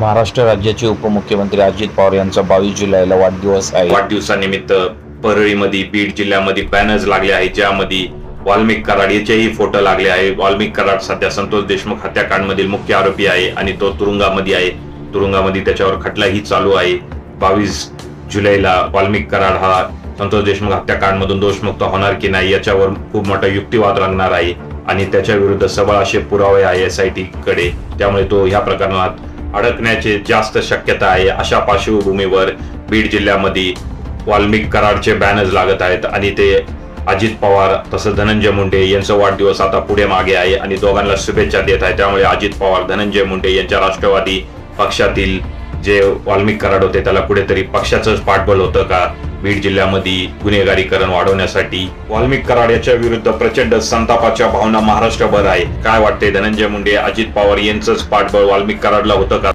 महाराष्ट्र राज्याचे उपमुख्यमंत्री अजित पवार यांचा बावीस जुलैला वाढदिवस आहे. वाढदिवसानिमित्त परळीमध्ये बीड जिल्ह्यामध्ये बॅनर्स लागले आहेत ज्यामध्ये वाल्मिक कराड याचेही फोटो लागले आहे. वाल्मिक कराड सध्या संतोष देशमुख हत्याकांडमधील मुख्य आरोपी आहे आणि तो तुरुंगामध्ये आहे. तुरुंगामध्ये त्याच्यावर खटलाही चालू आहे. बावीस जुलैला वाल्मिक कराड हा संतोष देशमुख हत्याकांडमधून दोषमुक्त होणार की नाही याच्यावर खूप मोठा युक्तिवाद रंगणार आहे आणि त्याच्या विरुद्ध सबळ असे पुरावे आहे एस आय टी कडे. त्यामुळे तो ह्या प्रकरणात अडकण्याची जास्त शक्यता आहे. अशा पार्श्वभूमीवर बीड जिल्ह्यामध्ये वाल्मिक कराडचे बॅनर्स लागत आहेत आणि ते अजित पवार तसंच धनंजय मुंडे यांचा वाढदिवस आता पुढे मागे आहे आणि दोघांना शुभेच्छा देत आहे त्यामुळे अजित पवार धनंजय मुंडे यांच्या राष्ट्रवादी पक्षातील जे वाल्मिक कराड होते त्याला कुठेतरी पक्षाचंच पाठबळ होतं का? बीड जिल्ह्यामध्ये गुन्हेगारीकरण वाढवण्यासाठी वाल्मिक कराड याच्या विरुद्ध प्रचंड संतापाच्या भावना महाराष्ट्रभर आहे. काय वाटते धनंजय मुंडे अजित पवार यांचंच पाठबळ वाल्मिक कराडला होतं का?